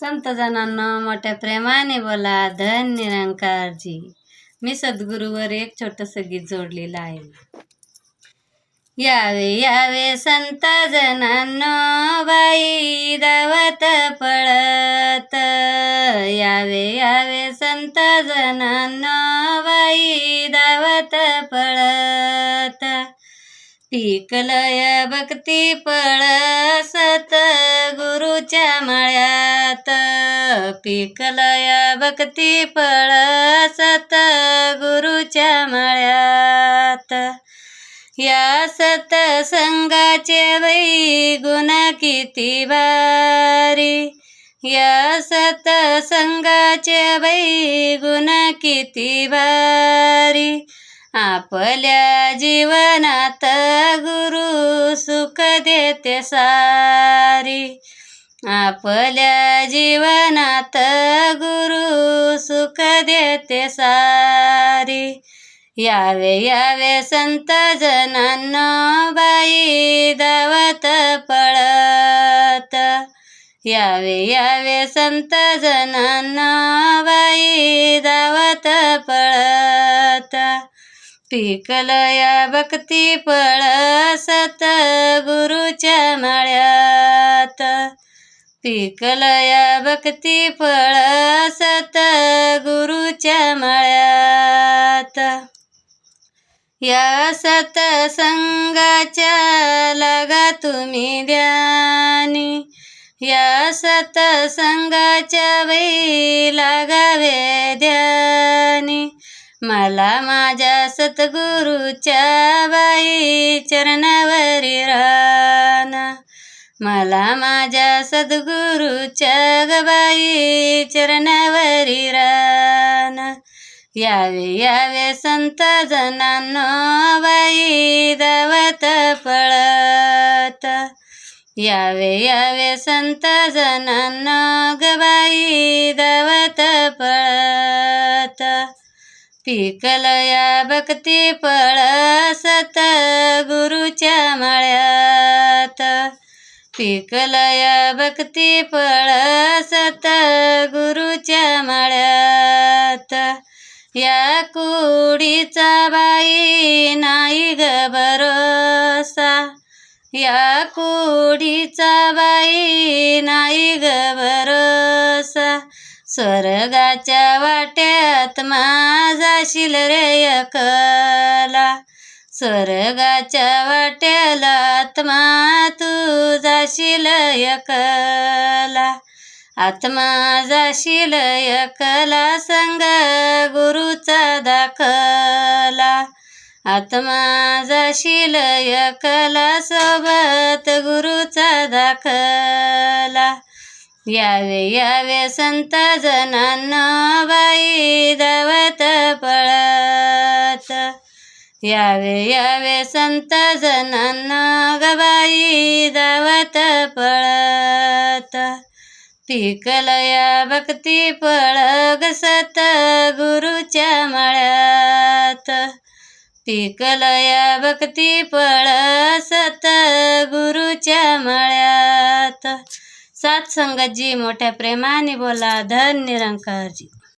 संतजनांना मोठ्या प्रेमाने बोला धन निरंकारजी मी सद्गुरूवर एक छोटंसं गीत जोडलेलं आहे. यावे यावे संत जनांनो बाई दावत पळत. यावे यावे संत जनांनो बाई दावत पळत. पिकलय भक्ती पळसत गुरुच्या मळ्यात. पिकलय भक्ती पळसत गुरुच्या मळ्यात. या सतसंगाचे वै गुण किती भारी. या सतसंगाचे वै गुण किती भारी. आपल्या जीवनात गुरु सुख देते सारी. आपल्या जीवनात गुरु सुख देते सारी. यावे यावे संत जनांना बाई दावत पळत. यावे यावे संत जनांना बाई दावत पळत. पिकलया भक्ती पळसत गुरुच्या माळ्या पिकलया भक्ती पळसत गुरुच्या मळ्यात. या सतसंगाच्या लागा तुम्ही द्यानी या सतसंगाच्या वै लागावे द्यानी मला माझ्या सतगुरूच्या बाई चरणावरी राना मला माझ्या सद्गुरूच्या गबाई चरणावरी रान. यावे यावे संत जनांनो बाई दावत पळत. यावे यावे संत जनांनो गबाई दावत पळत. पिकलया भक्ती पळस पिकलया भक्ती पळसत गुरुच्या मळ्यात. या कुडीचा बाई नाही ग भरोसा. या कुडीचा बाई नाही ग भरोसा. स्वर्गाच्या वाट्यात माझा रे अकला स्वर्गाच्या वाट्याला आत्मा तू जाशील एकला. आत्मा जाशील एकला संग गुरुचा दाखला. आत्मा जाशील एकला सोबत गुरुचा दाखला. यावे यावे संत जनांना बाई दावत पळ यावे यावे संत जनांना गबाई दावत पळत. पिकलया भक्ती पळ सत गुरुच्या मळ्यात. पिकलया भक्ती पळ सत गुरुच्या मळ्यात. सात संगतजी मोठ्या प्रेमाने बोला धन निरंकारजी.